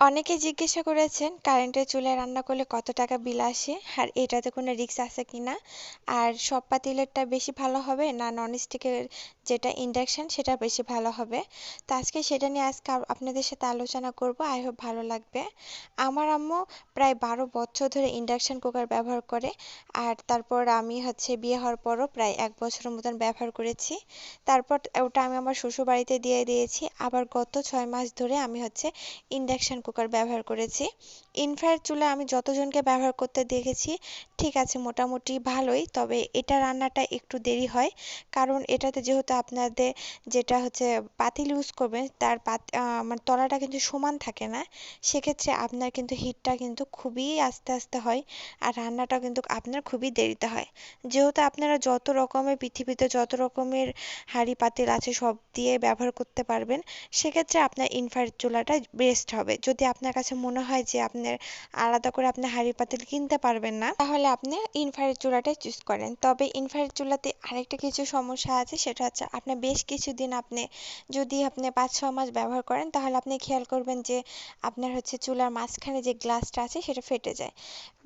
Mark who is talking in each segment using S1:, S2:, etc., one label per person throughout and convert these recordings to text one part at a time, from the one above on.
S1: অনেকে জিজ্ঞাসা করেছেন, কারেন্টের চুলে রান্না করলে কত টাকা বিল আসে? আর এটাতে কোনো রিস্ক আছে কিনা? আর সব পাতিলেরটা বেশি ভালো হবে না ননস্টিকের যেটা ইন্ডাকশান সেটা বেশি ভালো হবে। তো আজকে সেটা নিয়ে আজকে আপনাদের সাথে আলোচনা করব। আই হোপ ভালো লাগবে। আমার আম্মু প্রায় বারো বছর ধরে ইন্ডাকশান কুকার ব্যবহার করে। আর তারপর আমি হচ্ছে বিয়ে হওয়ার পরও প্রায় এক বছরের মতন ব্যবহার করেছি। তারপর ওটা আমি আমার শ্বশুরবাড়িতে দিয়ে দিয়েছি। আবার গত ছয় মাস ধরে আমি হচ্ছে ইন্ডাকশান কুকার ব্যবহার করেছি। ইনফ্রারেড চুলা আমি যতজনকে ব্যবহার করতে দেখেছি, ঠিক আছে, মোটামুটি ভালোই, তবে এটা রান্নাটা একটু দেরি হয়। কারণ এটাতে যেহেতু আপনাদের যেটা হচ্ছে পাতিল ইউজ করবেন, তার পাত মানে তলাটা কিন্তু সমান থাকে না, সেক্ষেত্রে আপনার কিন্তু হিটটা কিন্তু খুবই আস্তে আস্তে হয় আর রান্নাটাও কিন্তু আপনার খুবই দেরিতে হয়। যেহেতু আপনারা যত রকমের পৃথিবীতে যত রকমের হাঁড়ি পাতিল আছে সব দিয়ে ব্যবহার করতে পারবেন, সেক্ষেত্রে আপনার ইনফ্রারেড চুলাটা বেস্ট হবে। যদি আপনার কাছে মনে হয় যে আপনার আলাদা করে আপনি হাঁড়ি পাতিল কিনতে পারবেন না। তাহলে আপনি ইনফ্রারেড চুলাটাই চুজ করেন। তবে ইনফ্রারেড চুলাতে আরেকটা কিছু সমস্যা আছে, সেটা হচ্ছে আপনি বেশ কিছুদিন আপনি যদি আপনি পাঁচ ছ মাস ব্যবহার করেন, তাহলে আপনি খেয়াল করবেন যে আপনার হচ্ছে চুলার মাঝখানে যে গ্লাসটা আছে, সেটা ফেটে যায়।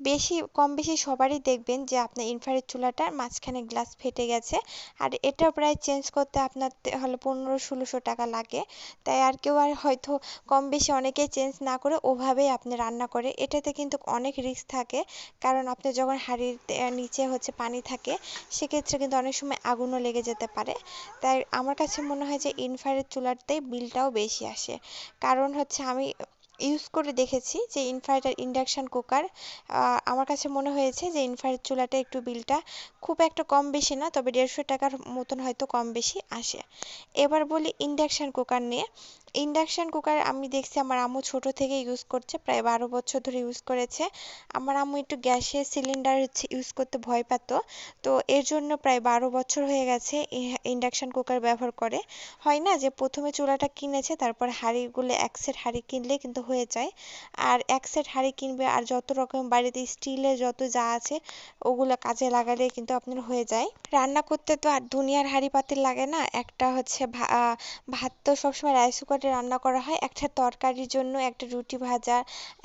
S1: বেশি, কম বেশি সবারই দেখবেন যে আপনার ইনফ্রারেড চুলাটার মাঝখানে গ্লাস ফেটে গেছে। আর এটা প্রায় চেঞ্জ করতে আপনার হলো পনেরো, ষোলোশো টাকা লাগে। তাই আর কেউ আর হয়তো কম বেশি অনেকেই চেঞ্জ না করে ওভাবেই আপনি রান্না করে, এটাতে কিন্তু অনেক রিস্ক থাকে। কারণ আপনি যখন হাঁড়ির নিচে হচ্ছে পানি থাকে, সেক্ষেত্রে কিন্তু অনেক সময় আগুনও লেগে যেতে পারে। তাই আমার কাছে মনে হয় যে ইনফ্রারেড চুলাতেই বিলটাও বেশি আসে। কারণ হচ্ছে আমি ইউজ করে দেখেছি যে ইনফ্রারেড আর ইন্ডাকশান কুকার আমার কাছে মনে হয়েছে যে ইনফ্রারেড চুলাটা একটু বিলটা খুব একটা কম বেশি না, তবে দেড়শো টাকার মতন হয়তো কম বেশি আসে। এবার বলি ইন্ডাকশান কুকার নিয়ে। ইন্ডাকশান কুকার আমি দেখছি আমার আম্মু ছোট থেকে ইউজ করছে, প্রায় বারো বছর ধরে ইউজ করেছে। আমার আম্মু একটু গ্যাসের সিলিন্ডার হচ্ছে ইউজ করতে ভয় পেত। তো এর জন্য প্রায় বারো বছর হয়ে গেছে ইন্ডাকশান কুকার ব্যবহার করে। হয় না যে প্রথমে চুলাটা কিনেছে, তারপর হাঁড়িগুলো এক সেট হাঁড়ি কিনলে কিন্তু হয়ে যায়। আর এক সেট হাঁড়ি কিনবে আর যত রকম বাড়িতে স্টিলের যত যা আছে, ওগুলো কাজে লাগালে কিন্তু আপনার হয়ে যায়। রান্না করতে তো আর দুনিয়ার হাঁড়ি পাতিল লাগে না, একটা হচ্ছে ভাত তো সবসময় রাইস কুকারে রান্না করা হয়, একটা তরকারির জন্য, একটা রুটি ভাজা,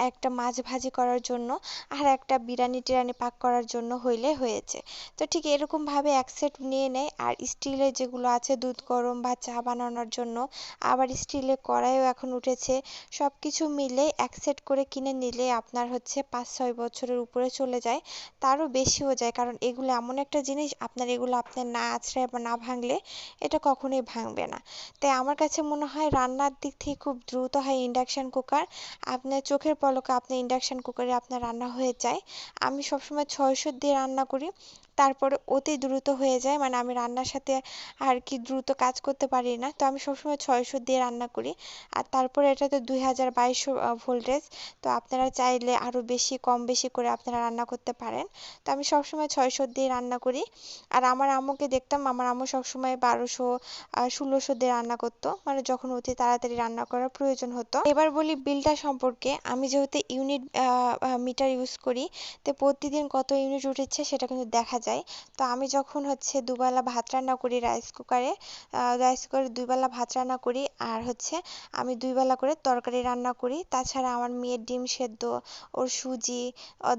S1: একটা মাছ ভাজি করার জন্য, আর একটা বিরিয়ানি টিরানি পাক করার জন্য হইলে হয়েছে। তো ঠিক এরকমভাবে এক সেট নিয়ে নেয়, আর স্টিলের যেগুলো আছে দুধ গরম বা চা বানানোর জন্য, আবার স্টিলের কড়াইও এখন উঠেছে সব কিছু মিলে এক সেট করে কিনে নিলে আপনার হচ্ছে পাঁচ ছয় বছরের উপরে চলে যায়, তারও বেশিও যায়, কারণ এগুলো এমন একটা জিনিস, আপনার এগুলো আপনার না আছড়ায় বা না ভাঙলে, এটা কখনোই ভাঙবে না। তাই আমার কাছে মনে হয় রান্নার দিক থেকে খুব দ্রুত হয় ইন্ডাকশান কুকার আপনার চোখের পলকে আপনার ইন্ডাকশান কুকারে আপনার রান্না হয়ে যায়। আমি সবসময় ছয়শো দিয়ে রান্না করি। তারপরে অতি দ্রুত হয়ে যায়। মানে আমি রান্নার সাথে আর কি দ্রুত কাজ করতে পারি না। তো আমি সবসময় ছয়শো দিয়ে রান্না করি। আর তারপরে এটাতে দুই হাজার বাইশশো ভোল্টেজ। তো আপনারা চাইলে আরও বেশি, কম বেশি করে আপনারা রান্না করতে পারেন। তো আমি সবসময় ছয়শো দিয়ে রান্না করি। আর আমার আম্মুকে দেখতাম, আমার আম্মু সবসময় বারোশো ষোলোশো দিয়ে রান্না করতো। মানে যখন অতি তাড়াতাড়ি রান্না করার প্রয়োজন হতো। এবার বলি বিলটা সম্পর্কে। আমি যেহেতু ইউনিট মিটার ইউজ করি, তো প্রতিদিন কত ইউনিট উঠেছে সেটা কিন্তু দেখা যায়। তো আমি যখন হচ্ছে দুবেলা ভাত রান্না করি রাইস কুকারে রাইস কুকারে দুইবেলা ভাত রান্না করি আর হচ্ছে আমি দুইবেলা করে তরকারি রান্না করি। তাছাড়া আমার মেয়ের ডিম সেদ্ধ, ওর সুজি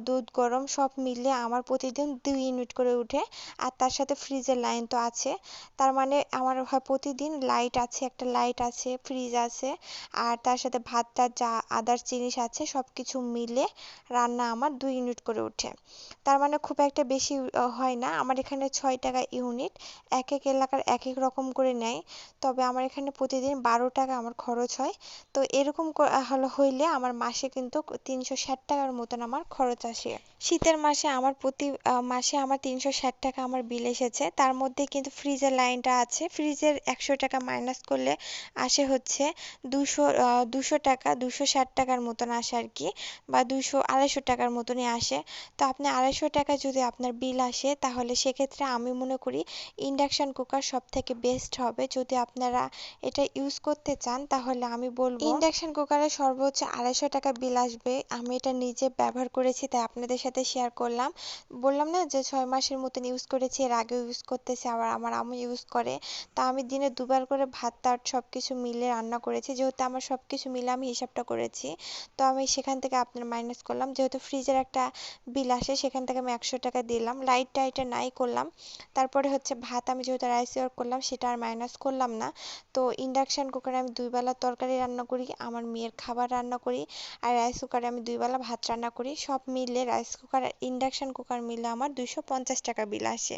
S1: দুধ গরম সব মিলে আমার প্রতিদিন দুই ইউনিট করে উঠে। আর তার সাথে ফ্রিজের লাইন তো আছে। তার মানে আমার প্রতিদিন লাইট আছে, একটা লাইট আছে ফ্রিজ আছে। আর তার সাথে ভাতটা যা আদার্স জিনিস আছে সব কিছু মিলে রান্না আমার দুই ইউনিট করে ওঠে তার মানে খুব একটা বেশি হয় না। আমার এখানে ছয় টাকা ইউনিট এক এক এলাকার এক এক রকম করে নেয়। তবে আমার এখানে প্রতিদিন বারো টাকা আমার খরচ হয়। তো এরকম হলো, হইলে আমার মাসে কিন্তু তিনশো ষাট টাকার মতন আমার খরচ আসে। শীতের মাসে আমার প্রতি মাসে আমার তিনশো ষাট টাকা আমার বিল এসেছে। তার মধ্যে কিন্তু ফ্রিজের লাইনটা আছে। ফ্রিজের একশো টাকা মাইনাস করলে আসে হচ্ছে দুশো দুশো টাকা, দুশো ষাট টাকার মতন আসে আর কি, বা দুশো আড়াইশো টাকার মতনই আসে। তো আপনি আড়াইশো টাকা যদি আপনার বিল আসে আসে তাহলে সেক্ষেত্রে আমি মনে করি ইন্ডাকশান কুকার সব থেকে বেস্ট হবে। যদি আপনারা এটা ইউজ করতে চান, তাহলে আমি বলব ইন্ডাকশান কুকারে সর্বোচ্চ আড়াইশো টাকা বিল আসবে। আমি এটা নিজে ব্যবহার করেছি, তাই আপনাদের সাথে শেয়ার করলাম। বললাম না যে ছয় মাসের মতন ইউজ করেছি, এর আগেও ইউজ করতেছি, আবার আমার আম্মু ইউজ করে। তা আমি দিনে দুবার করে ভাত টাত সব কিছু মিলে রান্না করেছি। যেহেতু আমার সব কিছু মিলে আমি হিসাবটা করেছি, তো আমি সেখান থেকে আপনার মাইনাস করলাম। যেহেতু ফ্রিজের একটা বিল আসে, সেখান থেকে আমি একশো টাকা দিলাম। লাইট টাইটে নাই করলাম। তারপরে হচ্ছে ভাত আমি যেহেতু রাইস ওয়ার করলাম, সেটা আর মাইনাস করলাম না। তো ইন্ডাকশান কুকারে আমি দুই বেলা তরকারি রান্না করি, আমার মেয়ের খাবার রান্না করি, আর রাইস কুকারে আমি দুই বেলা ভাত রান্না করি। সব মিলে রাইস কুকার আর ইন্ডাকশান কুকার মিলে আমার দুইশো পঞ্চাশ টাকা বিল আসে।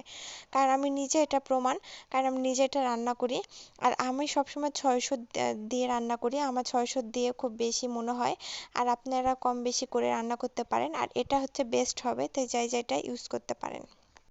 S1: কারণ আমি নিজে এটা প্রমাণ, কারণ আমি নিজে এটা রান্না করি। আর আমি সবসময় ছয়শো দিয়ে রান্না করি, আমার ছয়শো দিয়ে খুব বেশি মনে হয়। আর আপনারা কম বেশি করে রান্না করতে পারেন, আর এটা হচ্ছে বেস্ট হবে, তাই যাই যাইটা ইউজ করতে পারেন।